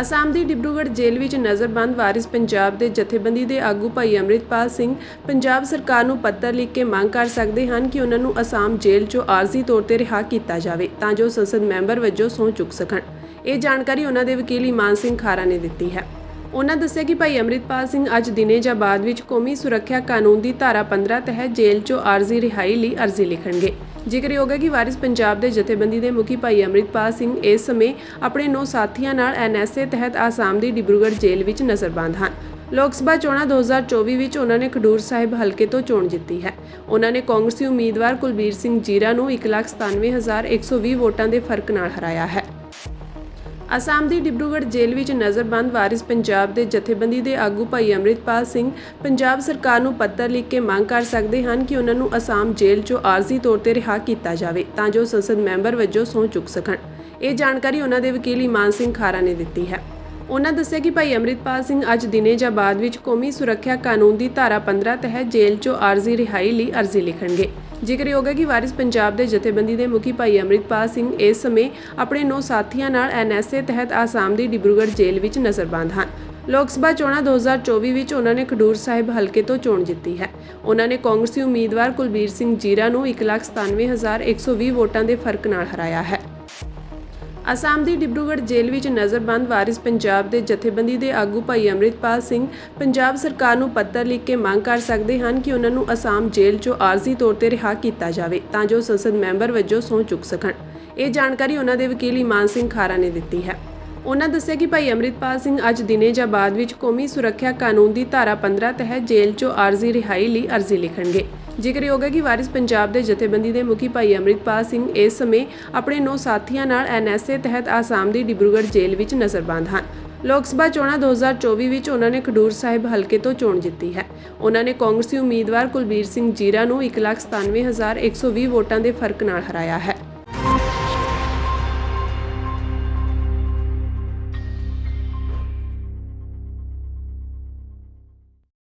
ਅਸਾਮ ਦੀ ਡਿਬਰੂਗੜ੍ਹ ਜੇਲ੍ਹ ਵਿੱਚ ਨਜ਼ਰਬੰਦ ਵਾਰਿਸ ਪੰਜਾਬ ਦੇ ਜਥੇਬੰਦੀ ਦੇ ਆਗੂ ਭਾਈ ਅੰਮ੍ਰਿਤਪਾਲ ਸਿੰਘ ਪੰਜਾਬ ਸਰਕਾਰ ਨੂੰ ਪੱਤਰ ਲਿਖ ਕੇ ਮੰਗ ਕਰ ਸਕਦੇ ਹਨ ਕਿ ਉਹਨਾਂ ਨੂੰ ਅਸਾਮ ਜੇਲ੍ਹ 'ਚੋਂ ਆਰਜ਼ੀ ਤੌਰ ਤੇ ਰਿਹਾ ਕੀਤਾ ਜਾਵੇ ਤਾਂ ਜੋ ਸੰਸਦ ਮੈਂਬਰ ਵਜੋਂ ਸਹੁੰ ਚੁੱਕ ਸਕਣ। ਇਹ ਜਾਣਕਾਰੀ ਉਹਨਾਂ ਦੇ ਵਕੀਲ ਇਮਾਨ ਸਿੰਘ ਖਾਰਾ ਨੇ ਦਿੱਤੀ ਹੈ। ਉਹਨਾਂ ਦੱਸਿਆ ਕਿ ਭਾਈ ਅੰਮ੍ਰਿਤਪਾਲ ਸਿੰਘ ਅੱਜ ਦਿਨੇ ਜਾਂ ਬਾਅਦ ਵਿੱਚ ਕੌਮੀ ਸੁਰੱਖਿਆ ਕਾਨੂੰਨ ਦੀ ਧਾਰਾ 15 ਤਹਿਤ ਜੇਲ੍ਹ 'ਚੋਂ ਆਰਜ਼ੀ ਰਿਹਾਈ ਲਈ ਅਰਜ਼ੀ ਲਿਖਣਗੇ। ਜ਼ਿਕਰਯੋਗ ਹੈ ਕਿ ਵਾਰਿਸ ਪੰਜਾਬ ਦੇ ਜਥੇਬੰਦੀ ਦੇ ਮੁਖੀ ਭਾਈ ਅੰਮ੍ਰਿਤਪਾਲ ਸਿੰਘ ਇਸ ਸਮੇਂ ਆਪਣੇ ਨੌ ਸਾਥੀਆਂ ਨਾਲ ਐਨਐਸਏ ਤਹਿਤ ਆਸਾਮ ਦੀ ਡਿਬਰੂਗੜ੍ਹ ਜੇਲ੍ਹ ਵਿੱਚ ਨਜ਼ਰਬੰਦ ਹਨ। ਲੋਕ ਸਭਾ ਚੋਣਾਂ 2024 ਵਿੱਚ ਉਹਨਾਂ ਨੇ ਖਡੂਰ ਸਾਹਿਬ ਹਲਕੇ ਤੋਂ ਚੋਣ ਜਿੱਤੀ ਹੈ। ਉਹਨਾਂ ਨੇ ਕਾਂਗਰਸੀ ਉਮੀਦਵਾਰ ਕੁਲਬੀਰ ਸਿੰਘ ਜੀਰਾ ਨੂੰ 197120 ਵੋਟਾਂ ਦੇ ਫ਼ਰਕ ਨਾਲ ਹਰਾਇਆ ਹੈ। ਅਸਾਮ ਦੀ ਡਿਬਰੂਗੜ੍ਹ ਜੇਲ੍ਹ ਵਿੱਚ ਨਜ਼ਰਬੰਦ ਵਾਰਿਸ ਪੰਜਾਬ ਦੇ ਜਥੇਬੰਦੀ ਦੇ ਆਗੂ ਭਾਈ ਅੰਮ੍ਰਿਤਪਾਲ ਸਿੰਘ ਪੰਜਾਬ ਸਰਕਾਰ ਨੂੰ ਪੱਤਰ ਲਿਖ ਕੇ ਮੰਗ ਕਰ ਸਕਦੇ ਹਨ ਕਿ ਉਹਨਾਂ ਨੂੰ ਅਸਾਮ ਜੇਲ੍ਹ 'ਚੋਂ ਆਰਜ਼ੀ ਤੌਰ ਤੇ ਰਿਹਾ ਕੀਤਾ ਜਾਵੇ ਤਾਂ ਜੋ ਸੰਸਦ ਮੈਂਬਰ ਵਜੋਂ ਸਹੁੰ ਚੁੱਕ ਸਕਣ। ਇਹ ਜਾਣਕਾਰੀ ਉਹਨਾਂ ਦੇ ਵਕੀਲ ਇਮਾਨ ਸਿੰਘ ਖਾਰਾ ਨੇ ਦਿੱਤੀ ਹੈ। ਉਹਨਾਂ ਦੱਸਿਆ ਕਿ ਭਾਈ ਅੰਮ੍ਰਿਤਪਾਲ ਸਿੰਘ ਅੱਜ ਦਿਨੇ ਜਾਂ ਬਾਅਦ ਵਿੱਚ ਕੌਮੀ ਸੁਰੱਖਿਆ ਕਾਨੂੰਨ ਦੀ ਧਾਰਾ 15 ਤਹਿਤ ਜੇਲ੍ਹ 'ਚੋਂ ਆਰਜ਼ੀ ਰਿਹਾਈ ਲਈ ਅਰਜ਼ੀ ਲਿਖਣਗੇ। ਜ਼ਿਕਰਯੋਗ ਹੈ ਕਿ ਵਾਰਿਸ ਪੰਜਾਬ ਦੇ ਜਥੇਬੰਦੀ ਦੇ ਮੁਖੀ ਭਾਈ ਅੰਮ੍ਰਿਤਪਾਲ ਸਿੰਘ ਇਸ ਸਮੇਂ ਆਪਣੇ ਨੌ ਸਾਥੀਆਂ ਨਾਲ ਐਨਐਸਏ ਤਹਿਤ ਆਸਾਮ ਦੀ ਡਿਬਰੂਗੜ੍ਹ ਜੇਲ੍ਹ ਵਿੱਚ ਨਜ਼ਰਬੰਦ ਹਨ। ਲੋਕ ਸਭਾ ਚੋਣਾਂ 2024 ਵਿੱਚ ਉਹਨਾਂ ਨੇ ਖਡੂਰ ਸਾਹਿਬ ਹਲਕੇ ਤੋਂ ਚੋਣ ਜਿੱਤੀ ਹੈ। ਉਹਨਾਂ ਨੇ ਕਾਂਗਰਸੀ ਉਮੀਦਵਾਰ ਕੁਲਬੀਰ ਸਿੰਘ ਜੀਰਾ ਨੂੰ 197120 ਵੋਟਾਂ ਦੇ ਫ਼ਰਕ ਨਾਲ ਹਰਾਇਆ ਹੈ। ਅਸਾਮ ਦੀ ਡਿਬਰੂਗੜ੍ਹ ਜੇਲ੍ਹ ਵਿੱਚ ਨਜ਼ਰਬੰਦ ਵਾਰਿਸ ਪੰਜਾਬ ਦੇ ਜਥੇਬੰਦੀ ਦੇ ਆਗੂ ਭਾਈ ਅੰਮ੍ਰਿਤਪਾਲ ਸਿੰਘ ਪੰਜਾਬ ਸਰਕਾਰ ਨੂੰ ਪੱਤਰ ਲਿਖ ਕੇ ਮੰਗ ਕਰ ਸਕਦੇ ਹਨ ਕਿ ਉਹਨਾਂ ਨੂੰ ਅਸਾਮ ਜੇਲ੍ਹ 'ਚੋਂ ਆਰਜ਼ੀ ਤੌਰ ਤੇ ਰਿਹਾ ਕੀਤਾ ਜਾਵੇ ਤਾਂ ਜੋ ਸੰਸਦ ਮੈਂਬਰ ਵਜੋਂ ਸਹੁੰ ਚੁੱਕ ਸਕਣ। ਇਹ ਜਾਣਕਾਰੀ ਉਹਨਾਂ ਦੇ ਵਕੀਲ ਇਮਾਨ ਸਿੰਘ ਖਾਰਾ ਨੇ ਦਿੱਤੀ ਹੈ। ਉਹਨਾਂ ਦੱਸਿਆ ਕਿ ਭਾਈ ਅੰਮ੍ਰਿਤਪਾਲ ਸਿੰਘ ਅੱਜ ਦਿਨੇ ਜਾਂ ਬਾਅਦ ਵਿੱਚ ਕੌਮੀ ਸੁਰੱਖਿਆ ਕਾਨੂੰਨ ਦੀ ਧਾਰਾ 15 ਤਹਿਤ ਜੇਲ੍ਹ 'ਚੋਂ ਆਰਜ਼ੀ ਰਿਹਾਈ ਲਈ ਅਰਜ਼ੀ ਲਿਖਣਗੇ। ਜ਼ਿਕਰਯੋਗ ਹੈ ਕਿ ਵਾਰਿਸ ਪੰਜਾਬ ਦੇ ਜਥੇਬੰਦੀ ਦੇ ਮੁਖੀ ਭਾਈ ਅੰਮ੍ਰਿਤਪਾਲ ਸਿੰਘ ਇਸ ਸਮੇਂ ਆਪਣੇ ਨੌ ਸਾਥੀਆਂ ਨਾਲ ਐਨਐਸਏ ਤਹਿਤ ਆਸਾਮ ਦੀ ਡਿਬਰੂਗੜ੍ਹ ਜੇਲ੍ਹ ਵਿੱਚ ਨਜ਼ਰਬੰਦ ਹਨ। ਲੋਕ ਸਭਾ ਚੋਣਾਂ 2024 ਵਿੱਚ ਉਹਨਾਂ ਨੇ ਖਡੂਰ ਸਾਹਿਬ ਹਲਕੇ ਤੋਂ ਚੋਣ ਜਿੱਤੀ ਹੈ। ਉਹਨਾਂ ਨੇ ਕਾਂਗਰਸੀ ਉਮੀਦਵਾਰ ਕੁਲਬੀਰ ਸਿੰਘ ਜੀਰਾ ਨੂੰ 197120 ਵੋਟਾਂ ਦੇ ਫ਼ਰਕ ਨਾਲ ਹਰਾਇਆ ਹੈ।